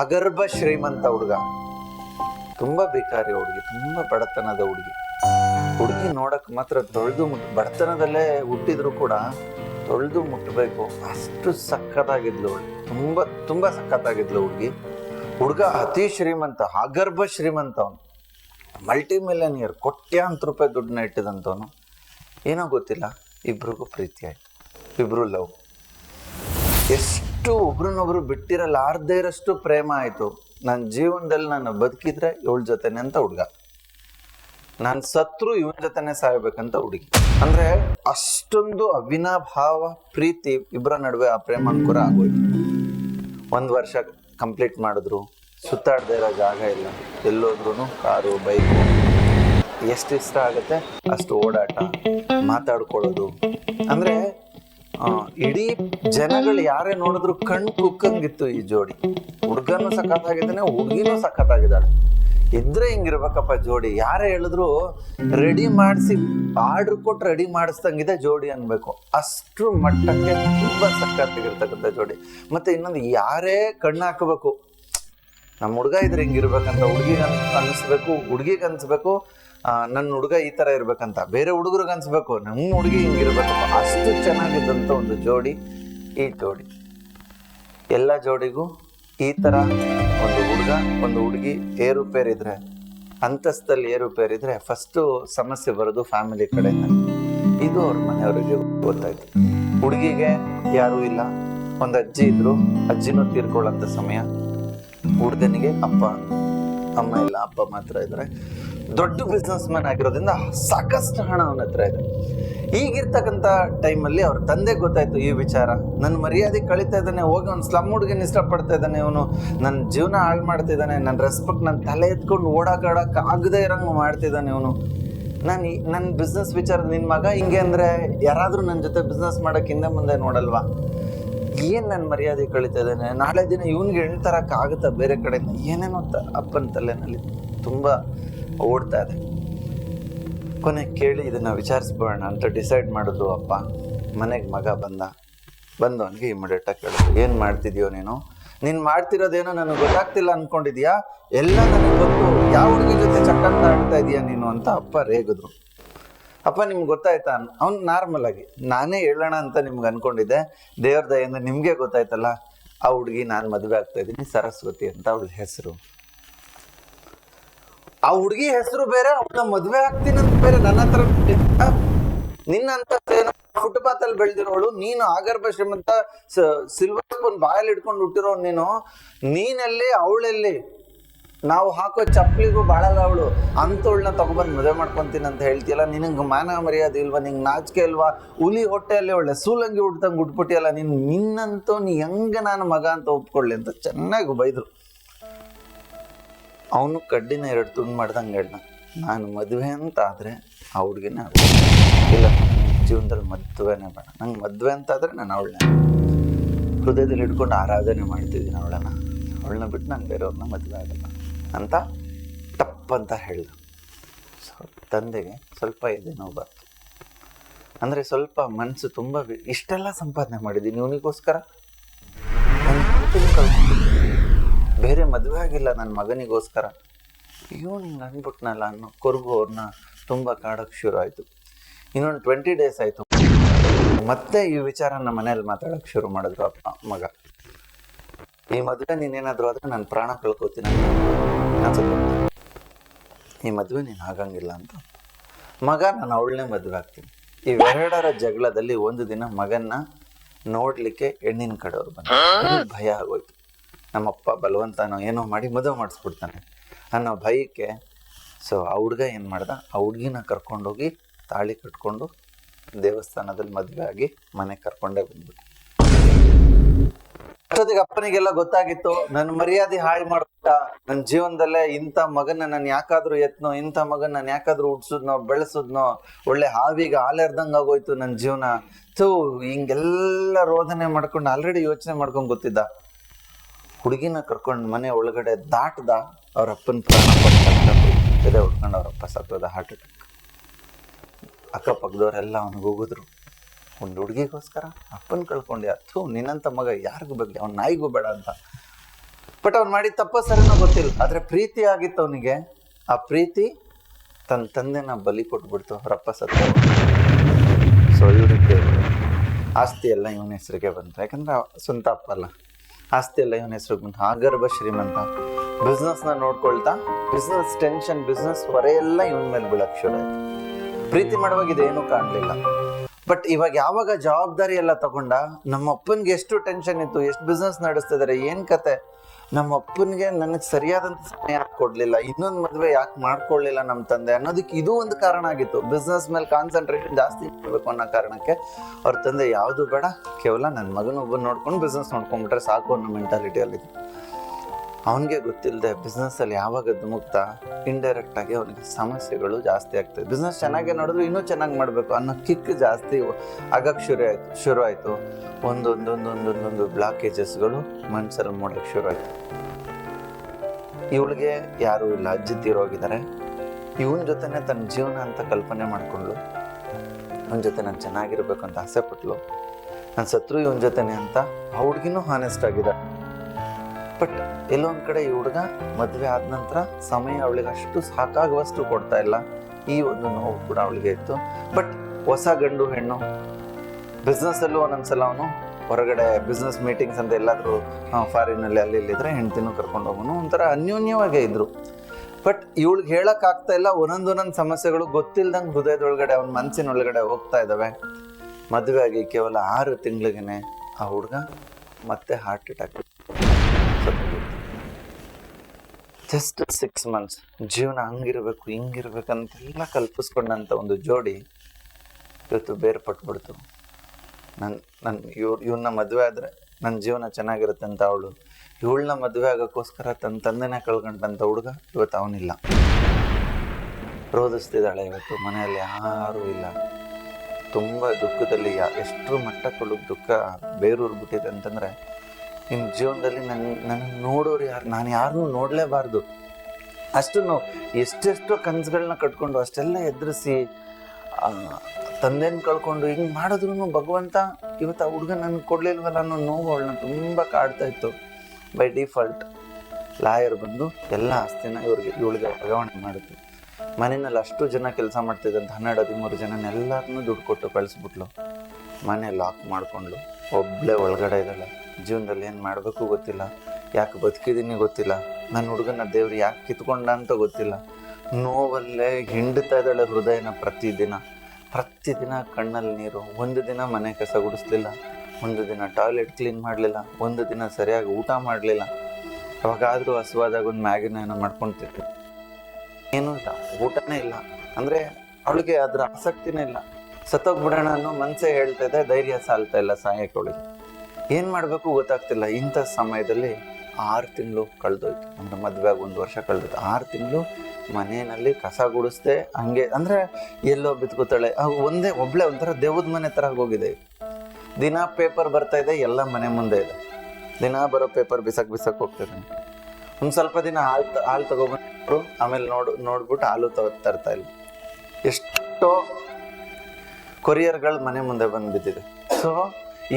ಅಗರ್ಭ ಶ್ರೀಮಂತ ಹುಡುಗ. ತುಂಬ ಬೇಕಾರಿ ಹುಡುಗಿ, ತುಂಬ ಬಡತನದ ಹುಡುಗಿ. ಹುಡುಗಿ ನೋಡಕ್ಕೆ ಮಾತ್ರ ತೊಳೆದು ಬಡತನದಲ್ಲೇ ಹುಟ್ಟಿದ್ರು ಕೂಡ ತೊಳೆದು ಮುಟ್ಟಬೇಕು ಅಷ್ಟು ಸಖತ್ತಾಗಿದ್ಲು ಹುಡುಗಿ ತುಂಬ ತುಂಬ ಸಖತ್ತಾಗಿದ್ಲು ಹುಡುಗಿ. ಹುಡುಗ ಅತಿ ಶ್ರೀಮಂತ, ಅಗರ್ಭ ಶ್ರೀಮಂತ ಅವನು. ಮಲ್ಟಿ ಮಿಲಿಯನಿಯರ್ ಕೋಟ್ಯಾಂತರ ರೂಪಾಯಿ ದುಡ್ಡನ್ನ ಇಟ್ಟಿದಂಥವನು. ಏನೋ ಗೊತ್ತಿಲ್ಲ, ಇಬ್ರಿಗೂ ಪ್ರೀತಿ ಆಯ್ತು. ಇಬ್ರು ಲವ್. ಎಷ್ಟು ಒಬ್ರನ್ನೊಬ್ರು ಬಿಟ್ಟಿರಲಾರ್ದೇ ಇರಷ್ಟು ಪ್ರೇಮ ಆಯ್ತು. ನನ್ನ ಜೀವನದಲ್ಲಿ ನಾನು ಬದುಕಿದ್ರೆ ಇವಳ ಜೊತೆನೆ ಅಂತ ಹುಡುಗ. ನಾನು ಸತ್ರು ಇವನ ಜೊತೆನೆ ಸಾಯ್ಬೇಕಂತ ಹುಡುಗಿ. ಅಂದ್ರೆ ಅಷ್ಟೊಂದು ಅವಿನಾಭಾವ, ಪ್ರೀತಿ ಇಬ್ಬರ ನಡುವೆ ಆ ಪ್ರೇಮ ಕೂಡ ಆಗೋಯ್ತು. ಒಂದು ವರ್ಷ ಕಂಪ್ಲೀಟ್ ಮಾಡಿದ್ರು. ಸುತ್ತಾಡದೆ ಇರೋ ಜಾಗ ಇಲ್ಲ. ಎಲ್ಲೋದ್ರೂ ಕಾರು, ಬೈಕು. ಎಷ್ಟು ಇಷ್ಟ ಆಗುತ್ತೆ? ಅಷ್ಟು ಓಡಾಟ, ಮಾತಾಡ್ಕೊಳ್ಳೋದು. ಅಂದ್ರೆ ಇಡೀ ಜನಗಳು ಯಾರೇ ನೋಡಿದ್ರು ಕಣ್ ಕುಕ್ಕಂಗಿತ್ತು ಈ ಜೋಡಿ. ಹುಡುಗನೂ ಸಖತ್ತಾಗಿದ್ದಾನೆ, ಹುಡುಗಿನೂ ಸಖತ್ತಾಗಿದ್ದಾಳೆ. ಇದ್ರೆ ಹಿಂಗಿರ್ಬೇಕಪ್ಪ ಜೋಡಿ. ಯಾರೇ ಹೇಳಿದ್ರು ರೆಡಿ ಮಾಡಿಸಿ ಆರ್ಡರ್ ಕೊಟ್ಟು ರೆಡಿ ಮಾಡಿಸ್ದಂಗಿದೆ ಜೋಡಿ ಅನ್ಬೇಕು. ಅಷ್ಟು ಮಟ್ಟಕ್ಕೆ ತುಂಬಾ ಸಖತ್ತಾಗಿರ್ತಕ್ಕಂಥ ಜೋಡಿ. ಮತ್ತೆ ಇನ್ನೊಂದು, ಯಾರೇ ಕಣ್ಣು ಹಾಕಬೇಕು. ನಮ್ಮ ಹುಡುಗ ಇದ್ರೆ ಹಿಂಗಿರ್ಬೇಕಂತ, ಹುಡುಗಿಗೆ ಅನ್ಸ್ಬೇಕು ಹುಡುಗಿಗೆ ಅನ್ಸ್ಬೇಕು. ನನ್ನ ಹುಡುಗ ಈ ತರ ಇರ್ಬೇಕಂತ. ಬೇರೆ ಹುಡುಗರಿಗೆ ಅನ್ಸ್ಬೇಕು. ನಮ್ಮ ಹುಡುಗಿ ಹಿಂಗಿರ್ಬೇಕಪ್ಪ ಅಷ್ಟು ಚೆನ್ನಾಗಿದ್ದಂತ ಒಂದು ಜೋಡಿ, ಈ ಜೋಡಿ. ಎಲ್ಲ ಜೋಡಿಗೂ ಈ ತರ ಒಂದು ಹುಡುಗ, ಒಂದು ಹುಡುಗಿ ಏರುಪೇರಿದ್ರೆ ಅಂತಸ್ತಲ್ಲಿ ಏರುಪೇರಿದ್ರೆ ಫಸ್ಟು ಸಮಸ್ಯೆ ಬರೋದು ಫ್ಯಾಮಿಲಿ ಕಡೆಯಿಂದ ಇದು ಅವ್ರ ಮನೆಯವರಿಗೆ ಗೊತ್ತಾಯ್ತು. ಹುಡುಗಿಗೆ ಯಾರೂ ಇಲ್ಲ. ಒಂದು ಅಜ್ಜಿ ಇದ್ರು. ಅಜ್ಜಿನೂ ತೀರ್ಕೊಳ್ಳೋಂಥ ಸಮಯ. ಹುಡುಗನಿಗೆ ಅಪ್ಪ, ಅಮ್ಮ ಇಲ್ಲ. ಅಪ್ಪ ಮಾತ್ರ ಇದ್ದಾರೆ ದೊಡ್ಡ ಬಿಸ್ನೆಸ್ ಮ್ಯಾನ್ ಆಗಿರೋದ್ರಿಂದ ಸಾಕಷ್ಟು ಹಣ ಅವನ ಹತ್ರ ಇದೆ ಈಗಿರ್ತಕ್ಕಂಥ ಟೈಮಲ್ಲಿ ಅವ್ರ ತಂದೆ ಗೊತ್ತಾಯ್ತು, ಈ ವಿಚಾರ ನನ್ನ ಮರ್ಯಾದೆ ಕಳೀತಾ ಇದ್ದಾನೆ, ಹೋಗಿ ಅವ್ನು ಸ್ಲಮ್ ಹುಡುಗನ ಇಷ್ಟಪಡ್ತಾ ಇದ್ದಾನೆ ಇವನು. ನನ್ನ ಜೀವನ ಹಾಳು ಮಾಡ್ತಿದ್ದಾನೆ ನನ್ನ ರೆಸ್ಪೆಕ್ಟ್ ನನ್ನ ತಲೆ ಎತ್ಕೊಂಡು ಓಡಾಕಾಡಕ್ಕೆ ಆಗದೆ ಇರಂಗ್ ಮಾಡ್ತಿದ್ದಾನೆ ಇವನು. ನಾನು ನನ್ನ ಬಿಸ್ನೆಸ್ ವಿಚಾರ ನಿನ್ನ ಮಗ ಹಿಂಗೆ ಅಂದರೆ ಯಾರಾದರೂ ನನ್ನ ಜೊತೆ ಬಿಸ್ನೆಸ್ ಮಾಡೋಕೆ ಹಿಂದೆ ಮುಂದೆ ನೋಡಲ್ವಾ? ಏನ್ ನನ್ನ ಮರ್ಯಾದೆ ಕಳೀತಾ ಇದ್ದಾನೆ? ನಾಳೆ ದಿನ ಇವನ್ಗೆ ತರಕ್ಕೆ ಆಗುತ್ತಾ ಬೇರೆ ಕಡೆಯಿಂದ? ಏನೇನೋ ತ- ಅಪ್ಪನ ತಲೆನಲ್ಲಿ. ತುಂಬಾ ಓಡ್ತಾ ಇದೆ. ಕೊನೆ ಕೇಳಿ ಇದನ್ನು ವಿಚಾರಿಸ್ಬೋಣ ಅಂತ ಡಿಸೈಡ್ ಮಾಡಿದ್ರು ಅಪ್ಪ. ಮನೆಗೆ ಮಗ ಬಂದ. ಬಂದು ಅವನಿಗೆ ಇಮಿಡಿಯೇಟಾಗಿ ಕೇಳಿದ್ರು ಏನು ಮಾಡ್ತಿದ್ಯೋ ನೀನು? ನೀನು ಮಾಡ್ತಿರೋದೇನೋ ನನಗೆ ಗೊತ್ತಾಗ್ತಿಲ್ಲ ಅಂದ್ಕೊಂಡಿದ್ಯಾ ಎಲ್ಲ ನನಗೆ ಗೊತ್ತು. ಯಾವ ಹುಡುಗಿ ಜೊತೆ ಚಕ್ಕಂತ ಆಡ್ತಾ ಇದೀಯಾ ನೀನು? ಅಂತ ಅಪ್ಪ ರೇಗಿದ್ರು. ಅಪ್ಪ, ನಿಮ್ಗೆ ಗೊತ್ತಾಯ್ತಾ? ಅವ್ನು ನಾರ್ಮಲ್ ಆಗಿ. ನಾನೇ ಹೇಳೋಣ ಅಂತ ನಿಮ್ಗೆ ಅನ್ಕೊಂಡಿದ್ದೆ. ದೇವ್ರ ದಯಿಂದ ನಿಮಗೆ ಗೊತ್ತಾಯ್ತಲ್ಲ. ಆ ಹುಡುಗಿ ನಾನು ಮದುವೆ ಆಗ್ತಾ ಇದ್ದೀನಿ. ಸರಸ್ವತಿ ಅಂತ ಅವಳ ಹೆಸರು. ಆ ಹುಡುಗಿ ಹೆಸರು ಬೇರೆ ಅವಳ ಮದುವೆ ಅಂತ ಬೇರೆ ನನ್ನ ಹತ್ರ ನಿನ್ನ ನಿನ್ನಂತ ಫುಟ್ಪಾತ್ ಅಲ್ಲಿ ಬೆಳೆದಿರೋಳು, ನೀನು ಆಗರ್ಭ ಶ್ರೀಮಂತ ಸಿಲ್ವರ್ ಸ್ಪೂನ್ ಬಾಯಲ್ಲಿ ಇಟ್ಕೊಂಡು ಹುಟ್ಟಿರೋ ನೀನು, ನೀನಲ್ಲಿ, ಅವಳಲ್ಲಿ ನಾವು ಹಾಕೋ ಚಪ್ಪಲಿಗೂ ಬಾಳಲ್ಲ ಅವಳು ಅಂತವಳನ್ನ ತಗೊಬಂದು ಮದುವೆ ಮಾಡ್ಕೊಂತೀನಿ ಅಂತ ಹೇಳ್ತೀಯಲ್ಲ, ನಿನಗೆ ಮಾನ ಮರ್ಯಾದೆ ಇಲ್ವಾ, ನಿಂಗೆ ನಾಚಿಕೆ ಇಲ್ವಾ? ಹುಲಿ ಹೊಟ್ಟೆಯಲ್ಲಿ ಒಳ್ಳೆ ಸೂಲಂಗಿ ಹುಡ್ತಂಗೆ ಉಟ್ಬಿಟ್ಟಿಯಲ್ಲ, ನೀನು ನಿನ್ನಂತೂ ನೀ ಹೆಂಗೆ ನಾನು ಮಗ ಅಂತ ಒಪ್ಕೊಳ್ಳಿ ಅಂತ ಚೆನ್ನಾಗಿ ಬೈದ್ರು. ಅವನು ಕಡ್ಡಿನ ಎರಡು ತುಂಡು ಮಾಡ್ದಂಗೆ ಹೇಳ್ದ, ನಾನು ಮದುವೆ ಅಂತ ಆದರೆ ಆ ಹುಡುಗಿನ ಇಲ್ಲ ಜೀವನದಲ್ಲಿ ಮದುವೆನೇ ಬೇಡ. ನಂಗೆ ಮದುವೆ ಅಂತ ಆದರೆ ನಾನು ಅವಳನ್ನ. ಹೃದಯದಲ್ಲಿ ಹಿಡ್ಕೊಂಡು ಆರಾಧನೆ ಮಾಡ್ತಿದ್ದೀನಿ ಅವಳನ್ನ. ಅವಳನ್ನ ಬಿಟ್ಟು ನಾನು ಬೇರೆಯವ್ರನ್ನ ಮದುವೆ ಆಗಲ್ಲ ಅಂತ ತಪ್ಪಂತ ಹೇಳ್ದ. ಸೊ ತಂದೆಗೆ ಸ್ವಲ್ಪ ಇದೆ ನೋವು ಬಂತು. ಅಂದರೆ ಸ್ವಲ್ಪ ಮನಸ್ಸು ತುಂಬ ಇಷ್ಟೆಲ್ಲ ಸಂಪಾದನೆ ಮಾಡಿದ್ದೀನಿ ಇವನಿಗೋಸ್ಕರ. ಕಳ್ಕೊಂಡಿದ್ದೀನಿ ಬೇರೆ ಮದುವೆ ಆಗಿಲ್ಲ ನನ್ನ ಮಗನಿಗೋಸ್ಕರ. ಅಯ್ಯೋ ನಿಂಗೆ ಅಂದ್ಬಿಟ್ನಲ್ಲ ಅನ್ನೋ ಕೊರಗು ಅವ್ರನ್ನ ತುಂಬ ಕಾಡೋಕ್ಕೆ ಶುರು ಆಯಿತು. ಇನ್ನೊಂದು ಟ್ವೆಂಟಿ ಡೇಸ್ ಆಯಿತು. ಮತ್ತೆ ಈ ವಿಚಾರ ನಮ್ಮ ಮನೇಲಿ ಮಾತಾಡೋಕ್ಕೆ ಶುರು ಮಾಡಿದ್ರು ಅಪ್ಪ ಮಗ. ಈ ಮದುವೆ ನೀನೇನಾದರೂ ಆದರೆ ನಾನು ಪ್ರಾಣ ಕಳ್ಕೊತೀನಿ ಅನ್ಸುತ್ತೆ. ಈ ಮದುವೆ ನೀನು ಆಗಂಗಿಲ್ಲ ಅಂತ. ಮಗ ನಾನು ಅವಳನ್ನೇ ಮದುವೆ ಆಗ್ತೀನಿ. ಇವೆರಡರ ಜಗಳದಲ್ಲಿ ಒಂದು ದಿನ ಮಗನ್ನ ನೋಡಲಿಕ್ಕೆ ಹೆಣ್ಣಿನ ಕಡೆಯವ್ರು ಬಂದ ಭಯ ಆಗೋಯ್ತು. ನಮ್ಮಪ್ಪ ಬಲವಂತನೋ ಏನೋ ಮಾಡಿ ಮದುವೆ ಮಾಡಿಸ್ಬಿಡ್ತಾನೆ ಅನ್ನೋ ಭಯಕ್ಕೆ. ಸೊ ಆ ಹುಡುಗ ಏನು ಮಾಡ್ದ? ಆ ಹುಡುಗಿನ ಕರ್ಕೊಂಡೋಗಿ ತಾಳಿ ಕಟ್ಕೊಂಡು ದೇವಸ್ಥಾನದಲ್ಲಿ ಮದುವೆ ಆಗಿ ಮನೆಗೆ ಕರ್ಕೊಂಡೇ ಬಂದ್ಬಿಟ್ಟು. ಅಷ್ಟೊತ್ತಿಗೆ ಅಪ್ಪನಿಗೆಲ್ಲ ಗೊತ್ತಾಗಿತ್ತು ನನ್ನ ಮರ್ಯಾದೆ ಹಾಳು ಮಾಡ್ಬಿಟ್ಟ. ನನ್ನ ಜೀವನದಲ್ಲೇ ಇಂಥ ಮಗನ ನಾನು ಯಾಕಾದ್ರೂ ಎತ್ನೋ, ಇಂಥ ಮಗನ ನಾನು ಯಾಕಾದ್ರೂ ಹುಡ್ಸುದ್ನೋ ಬೆಳೆಸುದ್ನೋ, ಒಳ್ಳೆ ಹಾವಿಗೆ ಹಾಲೆರ್ದಂಗೆ ಆಗೋಯ್ತು ನನ್ನ ಜೀವನ. ಥೂ, ಹಿಂಗೆಲ್ಲ ರೋದನೆ ಮಾಡ್ಕೊಂಡು ಆಲ್ರೆಡಿ ಯೋಚನೆ ಮಾಡ್ಕೊಂಡು ಗೊತ್ತಿದ್ದ. ಹುಡುಗಿನ ಕರ್ಕೊಂಡು ಮನೆ ಒಳಗಡೆ ದಾಟ್ದ ಅವ್ರ ಅಪ್ಪನ ಪ್ರಾಣ ಎದೆ ಹುಡ್ಕೊಂಡು ಅವ್ರ ಅಪ್ಪ ಸತ್ತೋದ ಹಾರ್ಟ್ ಅಟ್ಯಾಕ್ ಅಕ್ಕಪಕ್ಕದವರೆಲ್ಲ ಅವನಿಗೆ ಹೋಗಿದ್ರು. ಒಂದು ಹುಡುಗಿಗೋಸ್ಕರ ಅಪ್ಪನ ಕಳ್ಕೊಂಡೆ. ಅಥೂ ನಿನ್ನಂಥ ಮಗ ಯಾರಿಗೂ ಬೇಕು ಅವ್ನ ನಾಯಿಗೂ ಬೇಡ ಅಂತ. ಬಟ್ ಅವ್ನು ಮಾಡಿದ ತಪ್ಪ ಸರಿನೋ ಗೊತ್ತಿಲ್ಲ. ಆದರೆ ಪ್ರೀತಿ ಆಗಿತ್ತು ಅವನಿಗೆ. ಆ ಪ್ರೀತಿ ತನ್ನ ತಂದೆನ ಬಲಿ ಕೊಟ್ಬಿಡ್ತು ಅವರಪ್ಪ ಸತ್ತ ಸೊ ಇವರಿಗೆ ಆಸ್ತಿ ಎಲ್ಲ ಇವನ ಹೆಸರಿಗೆ ಬಂತು. ಯಾಕಂದ್ರೆ ಸ್ವಂತ ಅಪ್ಪ ಅಲ್ಲ. ಆಸ್ತಿ ಎಲ್ಲ ಇವನ ಹೆಸರು ಬಂತು ಆಗರ್ಭ ಶ್ರೀಮಂತ ಬಿಸ್ನೆಸ್ನ ನೋಡ್ಕೊಳ್ತಾ ಬಿಸ್ನೆಸ್ ಟೆನ್ಷನ್ ಬಿಸ್ನೆಸ್ ಹೊರೆ ಎಲ್ಲ ಇವನ ಮೇಲೆ ಬೀಳಕ್ ಶುರು ಆಯ್ತು. ಪ್ರೀತಿ ಮಾಡುವಾಗ ಇದೇನು ಕಾಣಲಿಲ್ಲ. ಬಟ್ ಇವಾಗ ಯಾವಾಗ ಜವಾಬ್ದಾರಿ ಎಲ್ಲ ತಗೊಂಡ ನಮ್ಮ ಅಪ್ಪನಿಗೆ ಎಷ್ಟು ಟೆನ್ಷನ್ ಇತ್ತು, ಎಷ್ಟು ಬಿಸ್ನೆಸ್ ನಡೆಸ್ತಿದ್ದಾರೆ ಏನ್ ಕತೆ ನಮ್ಮ ಅಪ್ಪನಿಗೆ ನನಗೆ ಸರಿಯಾದಂತ ಸಮಯ ಕೊಡಲಿಲ್ಲ, ಇನ್ನೊಂದು ಮದುವೆ ಯಾಕೆ ಮಾಡ್ಕೊಳ್ಳಿಲ್ಲ ನಮ್ಮ ತಂದೆ ಅನ್ನೋದಕ್ಕೆ ಇದು ಒಂದು ಕಾರಣ ಆಗಿತ್ತು. ಬಿಸ್ನೆಸ್ ಮೇಲೆ ಕಾನ್ಸಂಟ್ರೇಷನ್ ಜಾಸ್ತಿ ಮಾಡಬೇಕು ಅನ್ನೋ ಕಾರಣಕ್ಕೆ ಅವ್ರ ತಂದೆ, ಯಾವುದು ಬೇಡ, ಕೇವಲ ನನ್ನ ಮಗನೊಬ್ಬ ನೋಡ್ಕೊಂಡು ಬಿಸ್ನೆಸ್ ನೋಡ್ಕೊಂಡ್ಬಿಟ್ರೆ ಸಾಕು ಅನ್ನೋ ಮೆಂಟಾಲಿಟಿಯಲ್ಲಿದ್ದು ಅವನಿಗೆ ಗೊತ್ತಿಲ್ಲದೆ ಬಿಸ್ನೆಸ್ ಅಲ್ಲಿ ಯಾವಾಗ ಧುಮುಕ್ತಾ ಇಂಡೈರೆಕ್ಟ್ ಆಗಿ ಅವನಿಗೆ ಸಮಸ್ಯೆಗಳು ಜಾಸ್ತಿ ಆಗ್ತದೆ. ಬಿಸ್ನೆಸ್ ಚೆನ್ನಾಗಿ ನೋಡಿದ್ರು ಇನ್ನೂ ಚೆನ್ನಾಗಿ ಮಾಡಬೇಕು ಅನ್ನೋ ಕಿಕ್ ಜಾಸ್ತಿ ಆಗಕ್ಕೆ ಶುರು ಆಯ್ತು ಶುರು ಆಯ್ತು. ಒಂದೊಂದೊಂದೊಂದೊಂದೊಂದು ಬ್ಲಾಕೇಜಸ್ಗಳು ಮನ್ಸಲ್ಲಿ ಮೂಡಕ್ಕೆ ಶುರು ಆಯ್ತು. ಇವಳಿಗೆ ಯಾರು ಇಲ್ಲ, ಅಜ್ಜಿ ತೀರೋಗಿದ್ದಾರೆ ಇವನ ಜೊತೆನೆ ತನ್ನ ಜೀವನ ಅಂತ ಕಲ್ಪನೆ ಮಾಡಿಕೊಂಡ್ಳು ಅವನ ಜೊತೆ ನಾನು ಚೆನ್ನಾಗಿರ್ಬೇಕು ಅಂತ ಆಸೆ ಪಟ್ಲು. ನಾನು ಸತ್ರು ಇವನ ಜೊತೆನೆ ಅಂತ ಆ ಹುಡುಗಿನೂ ಹಾನೆಸ್ಟ್ ಆಗಿದೆ ಬಟ್ ಎಲ್ಲೊಂದ್ ಕಡೆ ಈ ಹುಡುಗ ಮದ್ವೆ ಆದ ನಂತರ ಸಮಯ ಅವಳಿಗೆ ಅಷ್ಟು ಸಾಕಾಗುವಷ್ಟು ಕೊಡ್ತಾ ಇಲ್ಲ. ಈ ಒಂದು ನೋವು ಕೂಡ ಅವಳಿಗೆ ಇತ್ತು. ಬಟ್ ಹೊಸ ಗಂಡು ಹೆಣ್ಣು ಬಿಸ್ನೆಸ್ ಅಲ್ಲೂ ಒಂದೊಂದ್ಸಲ ಅವನು ಹೊರಗಡೆ ಬಿಸ್ನೆಸ್ ಮೀಟಿಂಗ್ಸ್ ಅಂತ ಎಲ್ಲಾದರೂ ಫಾರಿನ್ ಅಲ್ಲಿ ಇಲ್ಲಿದ್ರೆ ಹೆಂಡ್ತಿನೂ ಕರ್ಕೊಂಡು ಹೋಗೋನು ಒಂಥರ ಅನ್ಯೋನ್ಯವಾಗೇ ಇದ್ರು. ಬಟ್ ಇವಳಿಗೆ ಹೇಳಕ್ ಆಗ್ತಾ ಇಲ್ಲ. ಒಂದೊಂದು ಒಂದೊಂದು ಸಮಸ್ಯೆಗಳು ಗೊತ್ತಿಲ್ಲದಂಗೆ ಹೃದಯದೊಳಗಡೆ ಅವನ ಮನಸ್ಸಿನೊಳಗಡೆ ಹೋಗ್ತಾ ಇದ್ದಾವೆ ಮದುವೆ ಆಗಿ ಕೇವಲ ಆರು ತಿಂಗಳಿಗೇನೆ ಆ ಹುಡುಗ ಮತ್ತೆ heart attack just six months ಜೀವನ ಹಂಗಿರ್ಬೇಕು ಹಿಂಗಿರ್ಬೇಕಂತೆಲ್ಲ ಕಲ್ಪಿಸ್ಕೊಂಡಂಥ ಒಂದು ಜೋಡಿ ಇವತ್ತು ಬೇರ್ಪಟ್ಬಿಡ್ತು. ನನ್ನ ನನ್ನ ಇವ್ರು ಇವನ್ನ ಮದುವೆ ಆದರೆ ನನ್ನ ಜೀವನ ಚೆನ್ನಾಗಿರುತ್ತೆ ಅಂತ ಅವಳು. ಇವಳನ್ನ ಮದುವೆ ಆಗೋಕ್ಕೋಸ್ಕರ ತನ್ನ ತಂದೆನೇ ಕಳ್ಕೊಂಡಂಥ ಹುಡುಗ ಇವತ್ತು ಅವನಿಲ್ಲ. ರೋಧಿಸ್ತಿದ್ದಾಳೆ ಇವತ್ತು, ಮನೆಯಲ್ಲಿ ಯಾರೂ ಇಲ್ಲ. ತುಂಬ ದುಃಖದಲ್ಲಿ ಎಷ್ಟು ಮಟ್ಟ ದುಃಖ ಬೇರೂರು ಬಿಟ್ಟಿದೆ ಅಂತಂದ್ರೆ ನಿನ್ನ ಜೀವನದಲ್ಲಿ ನನ್ನ ನನ್ನ ನೋಡೋರು ಯಾರು, ನಾನು ಯಾರನ್ನೂ ನೋಡಲೇಬಾರ್ದು. ಅಷ್ಟು ನೋವು ಎಷ್ಟೆಷ್ಟೋ ಕನಸುಗಳನ್ನ ಕಟ್ಕೊಂಡು ಅಷ್ಟೆಲ್ಲ ಎದುರಿಸಿ ತಂದೆನ ಕಳ್ಕೊಂಡು ಹಿಂಗೆ ಮಾಡಿದ್ರು ಭಗವಂತ ಇವತ್ತು ಆ ಹುಡುಗ ನನಗೆ ಕೊಡಲಿಲ್ವಲ್ಲ ಅನ್ನೋ ನೋವು ಅವಳನ್ನ ತುಂಬ ಕಾಡ್ತಾ ಇತ್ತು. ಬೈ ಡಿಫಾಲ್ಟ್ ಲಾಯರ್ ಬಂದು ಎಲ್ಲ ಆಸ್ತಿನ ಇವ್ರಿಗೆ, ಇವಳಿಗೆ ವರ್ಗಾವಣೆ ಮಾಡುತ್ತೆ ಮನೆಯಲ್ಲಿ ಅಷ್ಟು ಜನ ಕೆಲಸ ಮಾಡ್ತಿದ್ದಂತ ಹನ್ನೆರಡು, ಹದಿಮೂರು ಜನ ಎಲ್ಲರನ್ನೂ ದುಡ್ಡು ಕೊಟ್ಟು ಕಳಿಸ್ಬಿಟ್ಲು. ಮನೆ ಲಾಕ್ ಮಾಡ್ಕೊಂಡ್ಲು ಒಬ್ಬಳೇ ಒಳಗಡೆ ಇದ್ದಾಳೆ. ಜೀವನದಲ್ಲಿ ಏನು ಮಾಡಬೇಕು ಗೊತ್ತಿಲ್ಲ. ಯಾಕೆ ಬದುಕಿದ್ದೀನಿ ಗೊತ್ತಿಲ್ಲ. ನನ್ನ ಹುಡುಗನ ದೇವ್ರು ಯಾಕೆ ಕಿತ್ಕೊಂಡ ಅಂತ ಗೊತ್ತಿಲ್ಲ. ನೋವಲ್ಲೇ ಹಿಂಡ್ತಾ ಇದ್ದಾಳೆ ಹೃದಯನ ಪ್ರತಿದಿನ. ಪ್ರತಿದಿನ ಕಣ್ಣಲ್ಲಿ ನೀರು. ಒಂದು ದಿನ ಮನೆ ಕಸ ಗುಡಿಸ್ಲಿಲ್ಲ. ಒಂದು ದಿನ ಟಾಯ್ಲೆಟ್ ಕ್ಲೀನ್ ಮಾಡಲಿಲ್ಲ. ಒಂದು ದಿನ ಸರಿಯಾಗಿ ಊಟ ಮಾಡಲಿಲ್ಲ. ಅವಾಗಾದರೂ ಹಸುವಾದಾಗ ಒಂದು ಮ್ಯಾಗಿನ ಏನೋ ಮಾಡ್ಕೊಳ್ತಿತ್ತು ಏನೂ ಇಲ್ಲ. ಊಟನೇ ಇಲ್ಲ. ಅಂದರೆ ಅವಳಿಗೆ ಅದರ ಆಸಕ್ತಿನೇ ಇಲ್ಲ. ಸತ್ತೋಗ್ಬಿಡೋಣ ಅನ್ನೋ ಮನಸ್ಸೇ ಹೇಳ್ತಾ ಇದೆ. ಧೈರ್ಯ ಸಾಲ್ತಾ ಇಲ್ಲ ಸಾಯಕ್ಕೆ ಅವಳಿಗೆ. ಏನು ಮಾಡಬೇಕು ಗೊತ್ತಾಗ್ತಿಲ್ಲ. ಇಂಥ ಸಮಯದಲ್ಲಿ ಆರು ತಿಂಗಳು ಕಳೆದೋಯ್ತು. ಅಂದ್ರೆ ಮದುವೆ ಆಗಿ ಒಂದು ವರ್ಷ ಕಳೆದೋಯ್ತು. ಆರು ತಿಂಗಳು ಮನೆಯಲ್ಲಿ ಕಸ ಗುಡಿಸ್ದೆ ಹಂಗೆ, ಅಂದರೆ ಎಲ್ಲೋ ಬಿತ್ಕೋತಾಳೆ ಒಂದೇ, ಒಬ್ಳೆ ಒಂಥರ ದೇವದ ಮನೆ ಥರ ಹೋಗಿದೆ ದಿನ ಪೇಪರ್ ಬರ್ತಾ ಇದೆ, ಎಲ್ಲ ಮನೆ ಮುಂದೆ ಇದೆ. ದಿನ ಬರೋ ಪೇಪರ್ ಬಿಸಕ್ ಬಿಸಕ್ ಹೋಗ್ತಿದ್ದಾನೆ ಒಂದು ಸ್ವಲ್ಪ ದಿನ ಹಾಲು ಹಾಲು ತಗೊಬಂದ್ರು, ಆಮೇಲೆ ನೋಡು ನೋಡ್ಬಿಟ್ಟು ಹಾಲು ತರ್ತಾ ಇಲ್ಲ. ಎಷ್ಟೋ ಕೊರಿಯರ್ಗಳು ಮನೆ ಮುಂದೆ ಬಂದು ಬಿದ್ದಿದೆ ಸೊ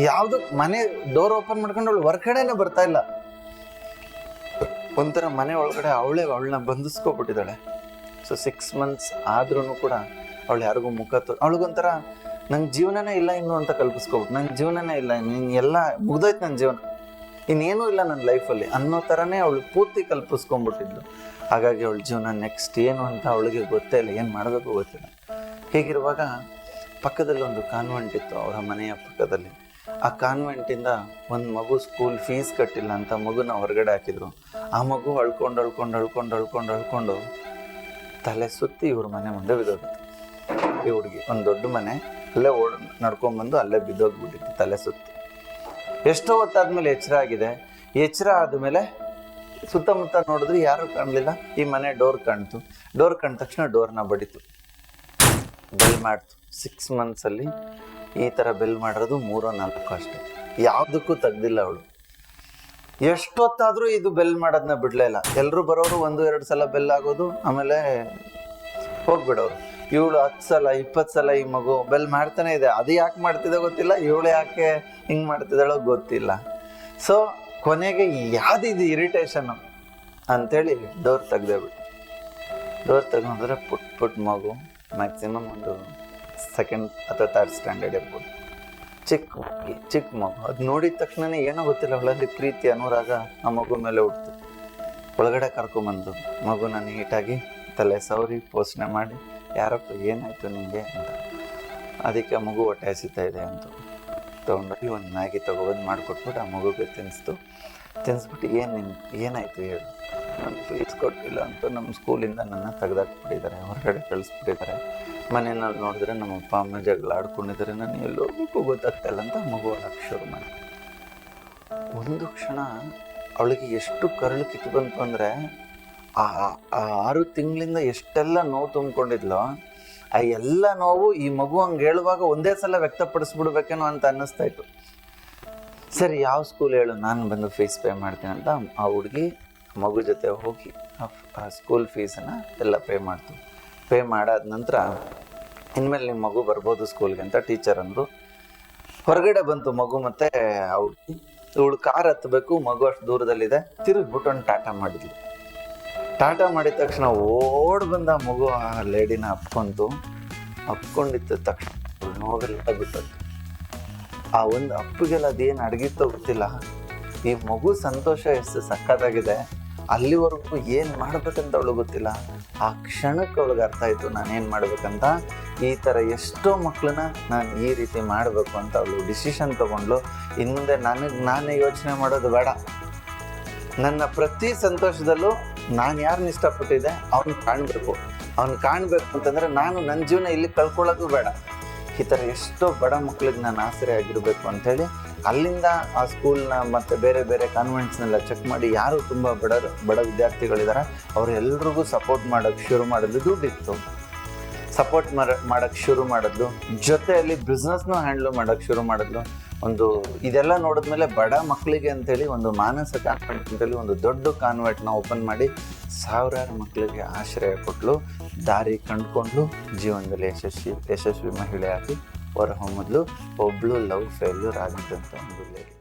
ಯಾವುದು ಮನೆ ಡೋರ್ ಓಪನ್ ಮಾಡ್ಕೊಂಡು ಅವಳು ಹೊರಗಡೆನೆ ಬರ್ತಾ ಇಲ್ಲ. ಒಂಥರ ಮನೆ ಒಳಗಡೆ ಅವಳೇ ಅವಳನ್ನ ಬಂಧಿಸ್ಕೊಬಿಟ್ಟಿದ್ದಾಳೆ. ಸೊ ಸಿಕ್ಸ್ ಮಂತ್ಸ್ ಆದ್ರೂ ಕೂಡ ಅವಳು ಯಾರಿಗೂ ಮುಖ ತೋ, ಅವಳಿಗೊಂಥರ ನಂಗೆ ಜೀವನನೇ ಇಲ್ಲ ಇನ್ನು ಅಂತ ಕಲ್ಪಿಸ್ಕೊಬಿಟ್ಟು ನಂಗೆ ಜೀವನನೇ ಇಲ್ಲ ನೀನು ಎಲ್ಲ ಮುಗ್ದೋಯ್ತು ನನ್ನ ಜೀವನ. ಇನ್ನೇನೂ ಇಲ್ಲ ನನ್ನ ಲೈಫಲ್ಲಿ ಅನ್ನೋ ಥರನೇ ಅವಳು ಪೂರ್ತಿ ಕಲ್ಪಿಸ್ಕೊಂಡ್ಬಿಟ್ಟಿದ್ಲು ಹಾಗಾಗಿ ಅವಳ ಜೀವನ ನೆಕ್ಸ್ಟ್ ಏನು ಅಂತ ಅವಳಿಗೆ ಗೊತ್ತೇ ಇಲ್ಲ, ಏನು ಮಾಡಬೇಕು ಗೊತ್ತಿಲ್ಲ. ಹೀಗಿರುವಾಗ ಪಕ್ಕದಲ್ಲಿ ಒಂದು ಕಾನ್ವೆಂಟ್ ಇತ್ತು ಅವರ ಮನೆಯ ಪಕ್ಕದಲ್ಲಿ. ಆ ಕಾನ್ವೆಂಟಿಂದ ಒಂದು ಮಗು ಸ್ಕೂಲ್ ಫೀಸ್ ಕಟ್ಟಿಲ್ಲ ಅಂತ ಮಗುನ ಹೊರಗಡೆ ಹಾಕಿದ್ರು. ಆ ಮಗು ಅಳ್ಕೊಂಡು ಅಳ್ಕೊಂಡು ಅಳ್ಕೊಂಡು ಅಳ್ಕೊಂಡು ಅಳ್ಕೊಂಡು ತಲೆ ಸುತ್ತಿ ಇವ್ರ ಮನೆ ಮುಂದೆ ಬಿದ್ದೋಗಿತ್ತು ಈ ಹುಡುಗಿ, ಒಂದು ದೊಡ್ಡ ಮನೆ, ಅಲ್ಲೇ ಓಡ್, ನಡ್ಕೊಂಡ್ಬಂದು ಅಲ್ಲೇ ಬಿದ್ದೋಗ್ಬಿಟ್ಟಿತ್ತು ತಲೆ ಸುತ್ತಿ. ಎಷ್ಟೋ ಹೊತ್ತಾದ್ಮೇಲೆ ಎಚ್ಚರ ಆಗಿದೆ. ಎಚ್ಚರ ಆದಮೇಲೆ ಸುತ್ತಮುತ್ತ ನೋಡಿದ್ರೆ ಯಾರು ಕಾಣಲಿಲ್ಲ. ಈ ಮನೆ ಡೋರ್ ಕಾಣ್ತು. ಡೋರ್ ಕಂಡ ತಕ್ಷಣ ಡೋರ್ನ ಬಡಿತು. ಬೆಲ್ ಮಾಡ್ತು. ಸಿಕ್ಸ್ ಮಂತ್ಸಲ್ಲಿ ಈ ಥರ ಬಿಲ್ ಮಾಡಿರೋದು ಮೂರೋ, ನಾಲ್ಕು ಅಷ್ಟೇ. ಯಾವುದಕ್ಕೂ ತೆಗ್ದಿಲ್ಲ ಅವಳು. ಎಷ್ಟೊತ್ತಾದರೂ ಇದು ಬೆಲ್ ಮಾಡೋದನ್ನ ಬಿಡಲೇ ಇಲ್ಲ. ಎಲ್ಲರೂ ಬರೋರು ಒಂದು, ಎರಡು ಸಲ ಬೆಲ್ ಆಗೋದು, ಆಮೇಲೆ ಹೋಗ್ಬಿಡೋರು. ಇವಳು ಹತ್ತು ಸಲ, ಇಪ್ಪತ್ತು ಸಲ ಈ ಮಗು ಬೆಲ್ ಮಾಡ್ತಾನೆ ಇದೆ. ಅದು ಯಾಕೆ ಮಾಡ್ತಿದ್ದೆ ಗೊತ್ತಿಲ್ಲ, ಇವಳು ಯಾಕೆ ಹಿಂಗೆ ಮಾಡ್ತಿದ್ದಾಳೋ ಗೊತ್ತಿಲ್ಲ. ಸೊ ಕೊನೆಗೆ ಯಾವುದಿದು ಇರಿಟೇಷನು ಅಂಥೇಳಿ ಡೋರ್ ತೆಗ್ದೇ ಬಿಟ್ಟು ಡೋರ್ ತೆಗೆದ್ರೆ ಪುಟ್ ಪುಟ್ ಮಗು ಮ್ಯಾಕ್ಸಿಮಮ್ ಒಂದು ಸೆಕೆಂಡ್ ಅಥವಾ ಥರ್ಡ್ ಸ್ಟ್ಯಾಂಡರ್ಡ್ ಇರ್ಬೋದು. ಚಿಕ್ಕ ಮಗು ಚಿಕ್ಕ ಮಗು. ಅದು ನೋಡಿದ ತಕ್ಷಣ ಏನೋ ಗೊತ್ತಿಲ್ಲ ಅವಳಲ್ಲಿ ಪ್ರೀತಿ ಅನುರಾಗ ಆ ಮಗು ಮೇಲೆ ಹುಡ್ತು ಒಳಗಡೆ ಕರ್ಕೊಂಬಂದು ಮಗುನ ನೀಟಾಗಿ ತಲೆ ಸವರಿ ಪೋಷಣೆ ಮಾಡಿ, ಯಾರಪ್ಪ, ಏನಾಯ್ತು ನಿಮಗೆ ಅಂತ. ಅದಕ್ಕೆ ಆ ಮಗು ಹೊಟ್ಟೆ ಹಸಿತಾ ಇದೆ ಅಂತ. ತೊಗೊಂಡೋಗಿ ಒಂದು ಮ್ಯಾಗಿ ತೊಗೊಬಂದು ಮಾಡಿಕೊಟ್ಬಿಟ್ಟು ಆ ಮಗುಗೆ ತಿನ್ನಿಸ್ತು ತಿನ್ನಿಸ್ಬಿಟ್ಟು ಏನು ಏನಾಯಿತು ಹೇಳಿ. ನಾನು ಫೀಸ್ ಕೊಟ್ಟಿಲ್ಲ. ಅಂತ ನಮ್ಮ ಸ್ಕೂಲಿಂದ ನನ್ನ ತೆಗೆದಾಕ್ಬಿಟ್ಟಿದ್ದಾರೆ. ಹೊರಗಡೆ ಕಳಿಸ್ಬಿಟ್ಟಿದ್ದಾರೆ. ಮನೆಯಲ್ಲಿ ನೋಡಿದ್ರೆ ನಮ್ಮ ಅಪ್ಪ ಅಮ್ಮ ಜಗಳ ಆಡ್ಕೊಂಡಿದ್ದಾರೆ. ನಾನು ಎಲ್ಲೋಗಕ್ಕೂ ಗೊತ್ತಾಗ್ತಲ್ಲ ಅಂತ ಮಗು ಶುರು ಮಾಡಿ ಒಂದು ಕ್ಷಣ ಅವಳಿಗೆ ಎಷ್ಟು ಕರಳು ಕಿತ್ತು ಬಂತು ಅಂದರೆ ಆ ಆರು ತಿಂಗಳಿಂದ ಎಷ್ಟೆಲ್ಲ ನೋವು ತುಂಬಿಕೊಂಡಿದ್ಲೋ, ಆ ಎಲ್ಲ ನೋವು ಈ ಮಗು ಹಂಗೆ ಹೇಳುವಾಗ ಒಂದೇ ಸಲ ವ್ಯಕ್ತಪಡಿಸ್ಬಿಡ್ಬೇಕೇನೋ ಅಂತ ಅನ್ನಿಸ್ತಾ ಇತ್ತು. ಸರಿ, ಯಾವ ಸ್ಕೂಲ್ ಹೇಳು, ನಾನು ಬಂದು ಫೀಸ್ ಪೇ ಮಾಡ್ತೀನಿ ಅಂತ ಆ ಹುಡುಗಿ ಮಗು ಜೊತೆ ಹೋಗಿ ಆ- ಸ್ಕೂಲ್ ಫೀಸನ್ನು ಎಲ್ಲ ಪೇ ಮಾಡ್ತು. ಪೇ ಮಾಡಾದ ನಂತರ ಇನ್ಮೇಲೆ ನಿಮ್ಮ ಮಗು ಬರ್ಬೋದು ಸ್ಕೂಲ್ಗೆ ಅಂತ ಟೀಚರ್ ಅಂದರು. ಹೊರಗಡೆ ಬಂತು ಮಗು ಮತ್ತೆ ಹುಡುಗಿ. ಇವಳು ಕಾರ್ ಹತ್ತಬೇಕು ಮಗು ಅಷ್ಟು ದೂರದಲ್ಲಿದೆ. ತಿರುಗಿಬಿಟ್ಟು ಒಂದು ಟಾಟಾ ಮಾಡಿದ್ಲು. ಟಾಟಾ ಮಾಡಿದ ತಕ್ಷಣ ಓಡ್ ಬಂದ ಮಗು ಆ ಲೇಡಿನ ಅಪ್ಕೊಂತು. ಅಪ್ಕೊಂಡಿದ್ದ ತಕ್ಷಣ ನೋವೆಲ್ಲ ಬಿಟ್ಟದ್ದು ಆ ಒಂದು ಅಪ್ಪಿಗೆಲ್ಲ ಅದೇನು ಅಡಗಿತ್ತೋ ಗೊತ್ತಿಲ್ಲ ಈ ಮಗು ಸಂತೋಷ ಎಷ್ಟು ಸಕ್ಕತ್ತಾಗಿದೆ ಅಲ್ಲಿವರೆಗೂ ಏನು ಮಾಡ್ಬೇಕಂತ ಅವಳು ಗೊತ್ತಿಲ್ಲ. ಆ ಕ್ಷಣಕ್ಕೆ ಅವಳಿಗೆ ಅರ್ಥ ಆಯಿತು ನಾನೇನು ಮಾಡ್ಬೇಕಂತ. ಈ ಥರ ಎಷ್ಟೋ ಮಕ್ಕಳನ್ನ ನಾನು ಈ ರೀತಿ ಮಾಡಬೇಕು ಅಂತ ಅವಳು ಡಿಸಿಷನ್ ತೊಗೊಂಡ್ಲು ಇನ್ನು ನನಗೆ ನಾನೇ ಯೋಚನೆ ಮಾಡೋದು ಬೇಡ. ನನ್ನ ಪ್ರತಿ ಸಂತೋಷದಲ್ಲೂ ನಾನು ಯಾರನ್ನ ಇಷ್ಟಪಟ್ಟಿದ್ದೆ? ಅವ್ನು ಕಾಣಬೇಕು. ಅವ್ನು ಕಾಣಬೇಕು ಅಂತಂದರೆ ನಾನು ನನ್ನ ಜೀವನ ಇಲ್ಲಿ ಕಳ್ಕೊಳ್ಳೋದು ಬೇಡ. ಈ ಥರ ಎಷ್ಟೋ ಬಡ ಮಕ್ಕಳಿಗೆ ನಾನು ಆಸರೆ ಆಗಿರಬೇಕು ಅಂಥೇಳಿ ಅಲ್ಲಿಂದ ಆ ಸ್ಕೂಲ್ನ ಮತ್ತು ಬೇರೆ ಬೇರೆ ಕಾನ್ವೆಂಟ್ಸ್ನೆಲ್ಲ ಚೆಕ್ ಮಾಡಿ ಯಾರು ತುಂಬ ಬಡ ಬಡ ವಿದ್ಯಾರ್ಥಿಗಳಿದ್ದಾರೆ ಅವರೆಲ್ಲರಿಗೂ ಸಪೋರ್ಟ್ ಮಾಡೋಕ್ಕೆ ಶುರು ಮಾಡಿದ್ದು ದುಡ್ಡಿತ್ತು. ಸಪೋರ್ಟ್ ಮಾಡ ಮಾಡೋಕ್ಕೆ ಶುರು ಮಾಡಿದ್ಲು ಜೊತೆಯಲ್ಲಿ ಬಿಸ್ನೆಸ್ನು ಹ್ಯಾಂಡ್ಲ್ ಮಾಡೋಕ್ಕೆ ಶುರು ಮಾಡಿದ್ಲು ಒಂದು ಇದೆಲ್ಲ ನೋಡಿದ್ಮೇಲೆ ಬಡ ಮಕ್ಕಳಿಗೆ ಅಂತೇಳಿ ಒಂದು ಮಾನಸ ಕಾನ್ವೆಂಟ್ ಅಂತೇಳಿ ಒಂದು ದೊಡ್ಡ ಕಾನ್ವೆಂಟ್ನ ಓಪನ್ ಮಾಡಿ ಸಾವಿರಾರು ಮಕ್ಕಳಿಗೆ ಆಶ್ರಯ ಕೊಟ್ಟಲು ದಾರಿ ಕಂಡುಕೊಂಡ್ಲು, ಜೀವನದಲ್ಲಿ ಯಶಸ್ವಿ ಯಶಸ್ವಿ ಮಹಿಳೆಯಾಗಿ ಹೊರಹೊಮ್ಮದ್ಲು ಒಬ್ಬಳು ಲವ್ ಫೇಲ್ಯೂರ್ ಆಗಿದ್ದಂಥ ಒಂದು ಲೇಡಿ.